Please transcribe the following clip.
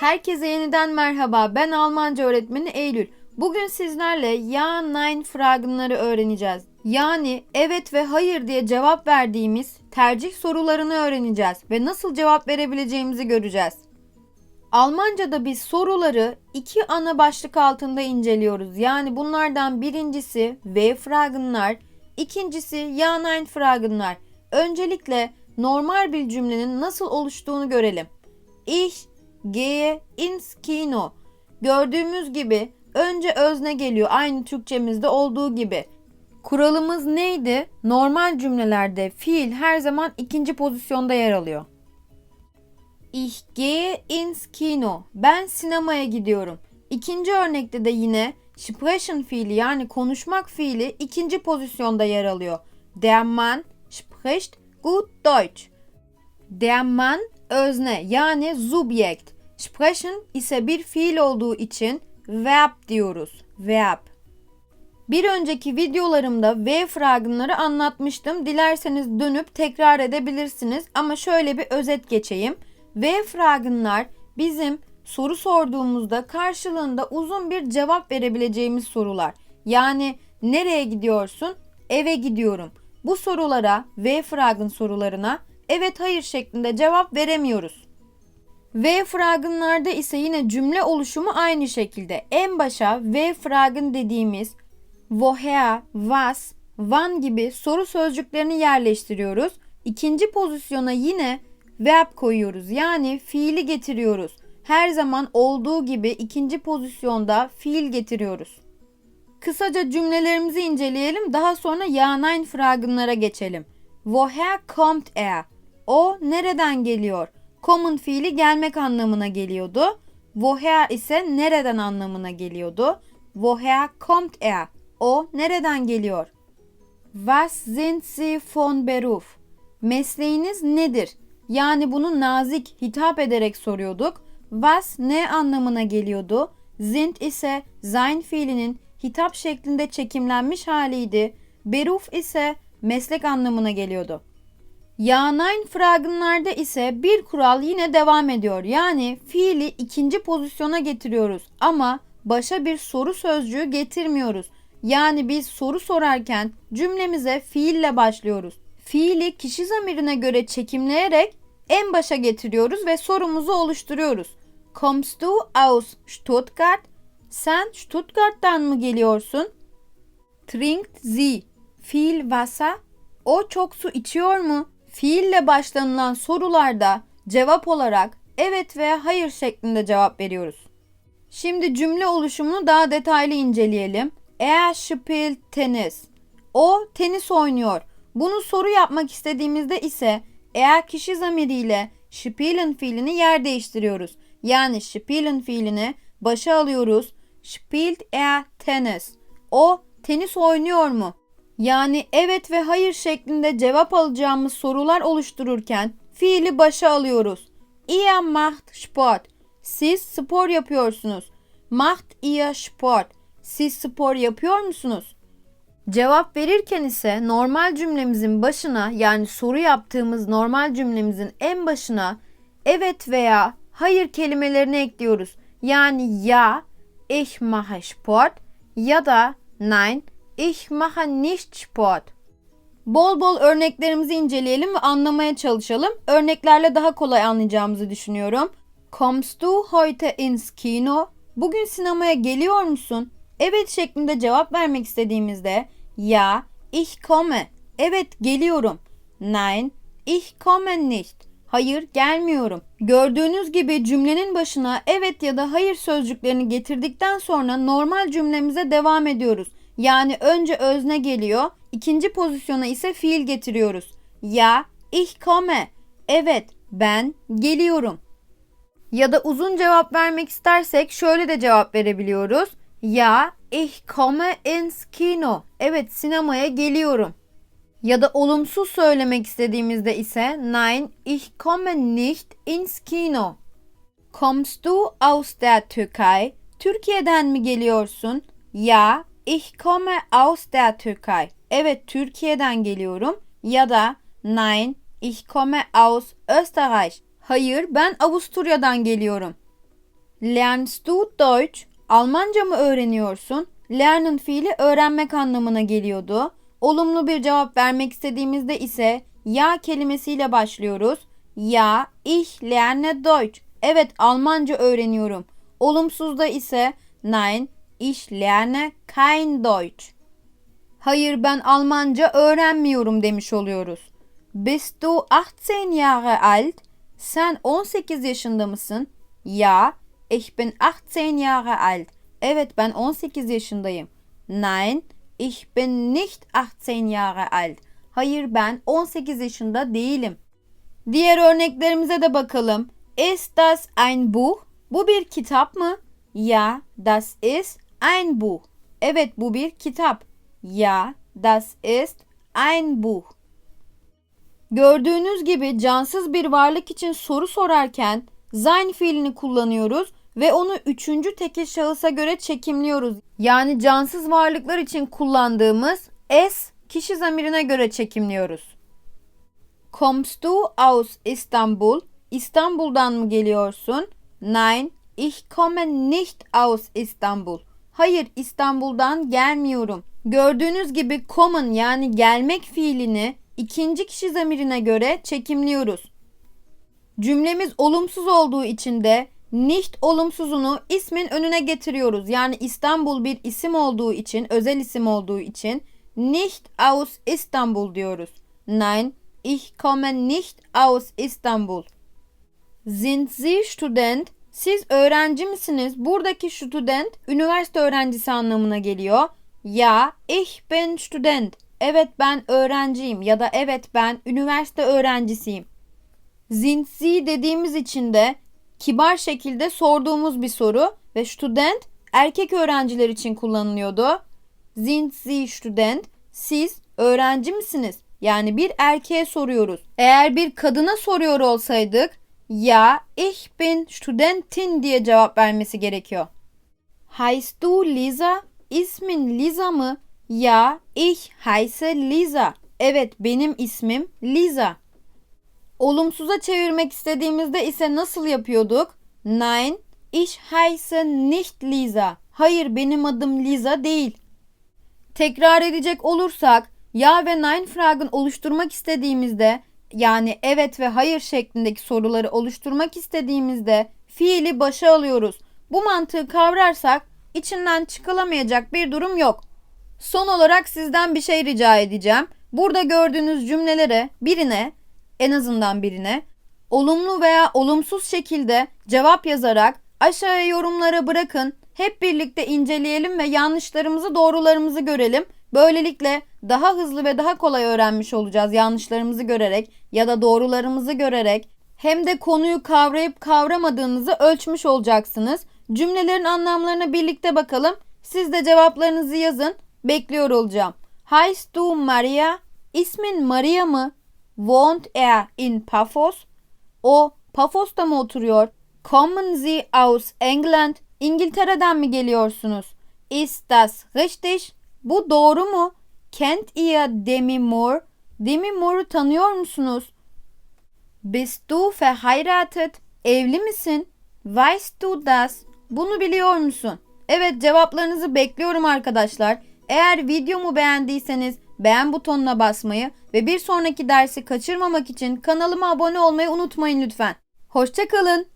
Herkese yeniden merhaba. Ben Almanca öğretmeni Eylül. Bugün sizlerle ya nein fragenları öğreneceğiz. Yani evet ve hayır diye cevap verdiğimiz tercih sorularını öğreneceğiz ve nasıl cevap verebileceğimizi göreceğiz. Almanca'da biz soruları iki ana başlık altında inceliyoruz. Yani bunlardan birincisi V fragenlar, ikincisi ja nein fragenlar. Öncelikle normal bir cümlenin nasıl oluştuğunu görelim. Ich gehe ins Kino. Gördüğümüz gibi önce özne geliyor aynı Türkçemizde olduğu gibi. Kuralımız neydi? Normal cümlelerde fiil her zaman ikinci pozisyonda yer alıyor. Ich gehe ins Kino. Ben sinemaya gidiyorum. İkinci örnekte de yine sprechen fiili yani konuşmak fiili ikinci pozisyonda yer alıyor. Der Mann spricht gut Deutsch. Der Mann özne yani subjekt. Sprechen ise bir fiil olduğu için verb diyoruz. Verb. Bir önceki videolarımda V fragenları anlatmıştım. Dilerseniz dönüp tekrar edebilirsiniz ama şöyle bir özet geçeyim. V fragenlar bizim soru sorduğumuzda karşılığında uzun bir cevap verebileceğimiz sorular. Yani nereye gidiyorsun? Eve gidiyorum. Bu sorulara V fragen sorularına evet hayır şeklinde cevap veremiyoruz. V fragenlarda ise yine cümle oluşumu aynı şekilde. En başa V fragen dediğimiz woher, was, wann gibi soru sözcüklerini yerleştiriyoruz. İkinci pozisyona yine verb koyuyoruz. Yani fiili getiriyoruz. Her zaman olduğu gibi ikinci pozisyonda fiil getiriyoruz. Kısaca cümlelerimizi inceleyelim. Daha sonra ja nein fragenlara geçelim. Woher kommt er? O nereden geliyor? Kommen fiili gelmek anlamına geliyordu. Woher ise nereden anlamına geliyordu. Woher kommt er? O nereden geliyor? Was sind Sie von Beruf? Mesleğiniz nedir? Yani bunu nazik hitap ederek soruyorduk. Was ne anlamına geliyordu? Sind ise sein fiilinin hitap şeklinde çekimlenmiş haliydi. Beruf ise meslek anlamına geliyordu. Ja nein fragenlarda ise bir kural yine devam ediyor. Yani fiili ikinci pozisyona getiriyoruz ama başa bir soru sözcüğü getirmiyoruz. Yani biz soru sorarken cümlemize fiille başlıyoruz. Fiili kişi zamirine göre çekimleyerek en başa getiriyoruz ve sorumuzu oluşturuyoruz. Kommst du aus Stuttgart? Sen Stuttgart'tan mı geliyorsun? Trinkt sie fiil Wasser? O çok su içiyor mu? Fiille başlanılan sorularda cevap olarak evet veya hayır şeklinde cevap veriyoruz. Şimdi cümle oluşumunu daha detaylı inceleyelim. Er spielt tenis. O tenis oynuyor. Bunu soru yapmak istediğimizde ise eğer kişi zamiriyle spielen fiilini yer değiştiriyoruz. Yani spielen fiilini başa alıyoruz. Spielt er tenis. O tenis oynuyor mu? Yani evet ve hayır şeklinde cevap alacağımız sorular oluştururken fiili başa alıyoruz. Ihr macht Sport. Siz spor yapıyorsunuz. Macht ihr Sport. Siz spor yapıyor musunuz? Cevap verirken ise normal cümlemizin başına yani soru yaptığımız normal cümlemizin en başına evet veya hayır kelimelerini ekliyoruz. Yani ya ich mache Sport ya da nein ich mache nicht Sport. Bol bol örneklerimizi inceleyelim ve anlamaya çalışalım. Örneklerle daha kolay anlayacağımızı düşünüyorum. Kommst du heute ins Kino? Bugün sinemaya geliyor musun? Evet şeklinde cevap vermek istediğimizde ya ich komme. Evet geliyorum. Nein, ich komme nicht. Hayır gelmiyorum. Gördüğünüz gibi cümlenin başına evet ya da hayır sözcüklerini getirdikten sonra normal cümlemize devam ediyoruz. Yani önce özne geliyor, ikinci pozisyona ise fiil getiriyoruz. Ya, ich komme. Evet, ben geliyorum. Ya da uzun cevap vermek istersek şöyle de cevap verebiliyoruz. Ya, ich komme ins Kino. Evet, sinemaya geliyorum. Ya da olumsuz söylemek istediğimizde ise Nein, ich komme nicht ins Kino. Kommst du aus der Türkei? Türkiye'den mi geliyorsun? Ya, ich komme aus der Türkei. Evet, Türkiye'den geliyorum. Ya da Nein, ich komme aus Österreich. Hayır, ben Avusturya'dan geliyorum. Lernst du Deutsch? Almanca mı öğreniyorsun? Lernen fiili öğrenmek anlamına geliyordu. Olumlu bir cevap vermek istediğimizde ise ya kelimesiyle başlıyoruz. Ya, ich lerne Deutsch. Evet, Almanca öğreniyorum. Olumsuzda ise nein, ich lerne kein Deutsch. Hayır, ben Almanca öğrenmiyorum demiş oluyoruz. Bist du 18 Jahre alt? Sen 18 yaşında mısın? Ja, ich bin 18 Jahre alt. Evet ben 18 yaşındayım. Nein, ich bin nicht 18 Jahre alt. Hayır ben 18 yaşında değilim. Diğer örneklerimize de bakalım. Ist das ein Buch? Bu bir kitap mı? Ja, das ist ein Buch. Evet bu bir kitap. Ja, das ist ein Buch. Gördüğünüz gibi cansız bir varlık için soru sorarken sein fiilini kullanıyoruz ve onu üçüncü tekil şahısa göre çekimliyoruz. Yani cansız varlıklar için kullandığımız es kişi zamirine göre çekimliyoruz. Kommst du aus Istanbul? İstanbul'dan mı geliyorsun? Nein, ich komme nicht aus Istanbul. Hayır, İstanbul'dan gelmiyorum. Gördüğünüz gibi kommen yani gelmek fiilini ikinci kişi zamirine göre çekimliyoruz. Cümlemiz olumsuz olduğu için de nicht olumsuzunu ismin önüne getiriyoruz. Yani İstanbul bir isim olduğu için, özel isim olduğu için nicht aus İstanbul diyoruz. Nein, ich komme nicht aus İstanbul. Sind Sie Student? Siz öğrenci misiniz? Buradaki student üniversite öğrencisi anlamına geliyor. Ya, ich bin Student. Evet ben öğrenciyim ya da evet ben üniversite öğrencisiyim. Sind Sie dediğimiz için de kibar şekilde sorduğumuz bir soru ve student erkek öğrenciler için kullanılıyordu. Sind Sie Student? Siz öğrenci misiniz? Yani bir erkeğe soruyoruz. Eğer bir kadına soruyor olsaydık ya ich bin Studentin diye cevap vermesi gerekiyor. Heißt du Lisa? İsmin Lisa mı? Ya ich heiße Lisa. Evet benim ismim Lisa. Olumsuza çevirmek istediğimizde ise nasıl yapıyorduk? Nein, ich heiße nicht Lisa. Hayır benim adım Lisa değil. Tekrar edecek olursak ya ve nein fragen oluşturmak istediğimizde yani evet ve hayır şeklindeki soruları oluşturmak istediğimizde fiili başa alıyoruz. Bu mantığı kavrarsak içinden çıkılamayacak bir durum yok. Son olarak sizden bir şey rica edeceğim. Burada gördüğünüz cümlelere birine en azından birine olumlu veya olumsuz şekilde cevap yazarak aşağıya yorumlara bırakın. Hep birlikte inceleyelim ve yanlışlarımızı doğrularımızı görelim. Böylelikle daha hızlı ve daha kolay öğrenmiş olacağız yanlışlarımızı görerek ya da doğrularımızı görerek. Hem de konuyu kavrayıp kavramadığınızı ölçmüş olacaksınız. Cümlelerin anlamlarına birlikte bakalım. Siz de cevaplarınızı yazın. Bekliyor olacağım. Heißt du Maria? İsmin Maria mı? Wohnt er in Paphos? O Paphos'ta mı oturuyor? Kommen Sie aus England? İngiltere'den mi geliyorsunuz? Ist das richtig? Bu doğru mu? Kennt ihr Demi Moore? Demi Moore'u tanıyor musunuz? Bist du verheiratet? Evli misin? Weißt du das? Bunu biliyor musun? Evet cevaplarınızı bekliyorum arkadaşlar. Eğer videomu beğendiyseniz beğen butonuna basmayı ve bir sonraki dersi kaçırmamak için kanalıma abone olmayı unutmayın lütfen. Hoşçakalın.